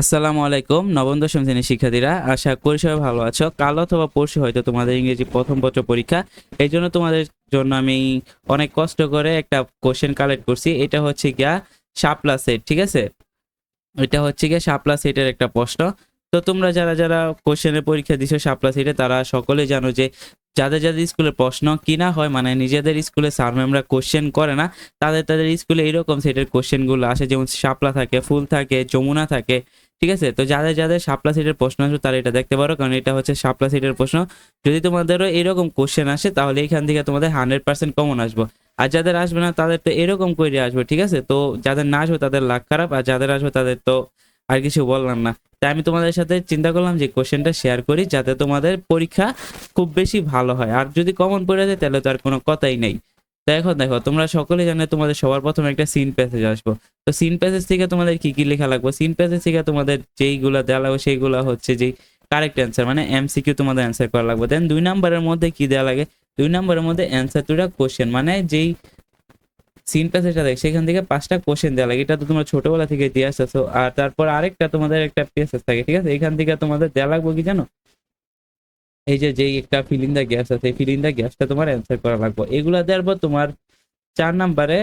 আসসালামু আলাইকুম, নবম, দশম শ্রেণির শিক্ষার্থীরা, আশা করি সবাই ভালো আছো। কাল অথবা পরশু হয়তো তোমাদের ইংরেজি প্রথম পত্র পরীক্ষা। এই জন্য তোমাদের জন্য আমি অনেক কষ্ট করে একটা কোশ্চেন কালেক্ট করছি। এটা হচ্ছে গিয়া শাপলা সেট ঠিক আছে? এটা হচ্ছে গিয়া শাপলা সেটের একটা প্রশ্ন। তো তোমরা যারা যারা কোশ্চেনের পরীক্ষা দিছো শাপলা সেটে তারা সকলে জানো যে যাদের যাদের স্কুলে প্রশ্ন কিনা হয় মানে নিজেদের স্কুলে স্যার ম্যামরা কোশ্চেন করে না, তাদের তাদের স্কুলে এইরকম সেটের কোশ্চেনগুলো আসে। যেমন শাপলা থাকে, ফুল থাকে, যমুনা থাকে ঠিক আছে? তো যাদের যাদের শাপলা সিটের প্রশ্ন আসবে তারা এটা দেখতে পারো। কারণ এটা হচ্ছে শাপলা সিটের প্রশ্ন। যদি তোমাদেরও এরকম কোশ্চেন আসে, তাহলে এখান থেকে তোমাদের হান্ড্রেড পার্সেন্ট কমন আসব। আর যাদের আসবে না, তাদের তো এরকম করে আসবে, ঠিক আছে? তো যাদের না আসবে, তাদের লাখ খারাপ। আর যাদের আসবে, তাদের তো আর কিছু বললাম না। তাই আমি তোমাদের সাথে চিন্তা করলাম যে কোশ্চেনটা শেয়ার করি, যাতে তোমাদের পরীক্ষা খুব বেশি ভালো হয়। আর যদি কমন পড়ে যায়, তাহলে তো আর কোনো কথাই নেই। এখন দেখো, তোমরা সকলে জানে তোমাদের সবার প্রথমে একটা সিন প্যাসেজ আসব। তো সিন প্যাসেজ থেকে তোমাদের কি কি লেখা লাগবে? সিন প্যাসেজ থেকে তোমাদের যেইগুলা দেওয়া লাগবে, সেইগুলা হচ্ছে যে কারেক্ট অ্যান্সার মানে এমসিকিউ তোমাদের অ্যান্সার করা লাগবে। দেন দুই নাম্বারের মধ্যে কি দেওয়া লাগে? দুই নাম্বারের মধ্যে অ্যান্সার টুটা কোশ্চেন মানে যেই সিন প্যাসেজটা দেখ, সেখান থেকে পাঁচটা কোশ্চেন দেওয়া লাগে। এটা তো তোমরা ছোটবেলা থেকে দিয়ে আসতেছো। আর তারপর আরেকটা তোমাদের একটা প্যাসেজ থাকে, ঠিক আছে? এখান থেকে তোমাদের দেওয়া লাগবে কি জানো? এই যে, যেই একটা ফিলিং দা গ্যাস আছে ফিলিং দা গ্যাসটা তোমার অ্যান্সার করা লাগবে। এগুলা দেওয়ার পর তোমার চার নাম্বারে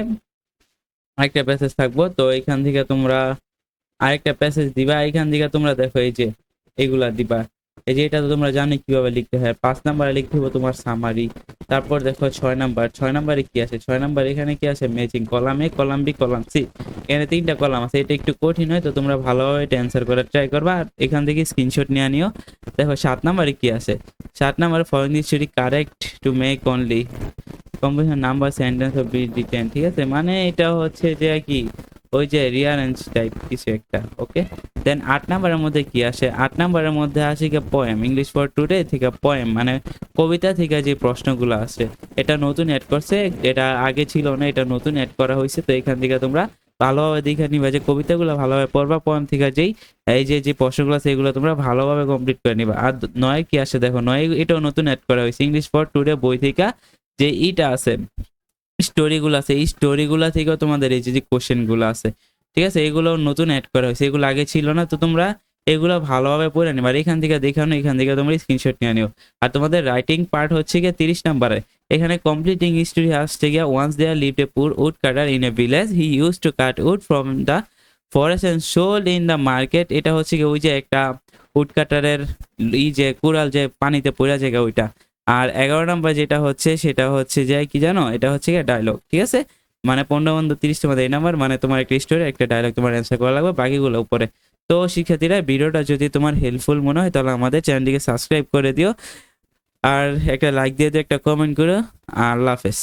আরেকটা প্যাসেজ থাকব। তো এখান থেকে তোমরা আরেকটা প্যাসেজ দিবা। এখান থেকে তোমরা দেখো এই যে, এগুলা দিবা। এই যে এটা তো তোমরা জানো কীভাবে লিখতে হয়। পাঁচ নাম্বারে লিখতে হবে তোমার সামারি তারপর দেখো ছয় নাম্বার। ছয় নাম্বারে কি আছে? ছয় নাম্বার এখানে কি আছে? Matching column A column B column C এখানে তিনটা কলাম আছে। এটা একটু কঠিন হয়, তো তোমরা ভালোভাবে এটা অ্যান্সার করার ট্রাই করবা। আর এখান থেকে স্ক্রিনশট নিয়ে নিও। দেখো, সাত নাম্বারে কি আছে? সাত নাম্বারে following this should correct to make only combination number sentence of be written ঠিক আছে? মানে এটা হচ্ছে যে কি ওই যে রিয়ারেঞ্জ টাইপ কিছু একটা ওকে দেন আট নাম্বারের মধ্যে কি আসে? আট নাম্বারের মধ্যে আসে কি পয়েম ইংলিশ ফর টুডে থেকে পয়েম মানে কবিতা থেকে যে প্রশ্নগুলো আসে, এটা নতুন অ্যাড করছে, এটা আগে ছিল না, এটা নতুন অ্যাড করা হয়েছে, তো এখান থেকে তোমরা ভালোভাবে দেখে নিবা যে কবিতাগুলো ভালোভাবে পড়বা পয়েম থেকে যেই, এই যে যে প্রশ্নগুলো আছে, এগুলো তোমরা ভালোভাবে কমপ্লিট করে নিবা। আর নয় কি আসে দেখো, নয় এটাও নতুন অ্যাড করা হয়েছে ইংলিশ ফর টুডে বই থেকে যে ইটা আছে স্টোরিগুলো আছে, এই স্টোরিগুলো থেকেও তোমাদের এই যে যে কোশ্চেনগুলো আছে, ঠিক আছে? এগুলো নতুন অ্যাড করা হয়েছে, এগুলো আগে ছিল না, তো তোমরা এগুলো ভালোভাবে পড়ে নিবা। আর এখান থেকে দেখানো এখান থেকে তোমরা স্ক্রিনশট নিয়ে নিও। আর তোমাদের রাইটিং পার্ট হচ্ছে গিয়ে তিরিশ নাম্বারে। এখানে কমপ্লিটিং হিস্টোরি আসছে গিয়া once there lived a poor woodcutter in a village he use to cut wood from the forest and sold in the market এটা হচ্ছে গিয়ে ওই যে একটা উড কাটারের ই যে, কুড়াল যে পানিতে পড়ে যায় ওইটা। আর এগারো নম্বর যেটা হচ্ছে, সেটা হচ্ছে যে কি জানো? এটা হচ্ছে গিয়ে ডায়লগ ঠিক আছে? মানে পনেরো বন্ধু, তিরিশ তোমাদের এই নাম্বার মানে তোমার একটা স্টোরি একটা ডায়লগ তোমার অ্যান্সার করা লাগবে বাকিগুলো উপরে। তো শিক্ষার্থীরা, ভিডিওটা যদি তোমার হেল্পফুল মনে হয়, তাহলে আমাদের চ্যানেলটিকে সাবস্ক্রাইব করে দিও। আর একটা লাইক দিয়ে দিও, একটা কমেন্ট করো। আর হাফেজ।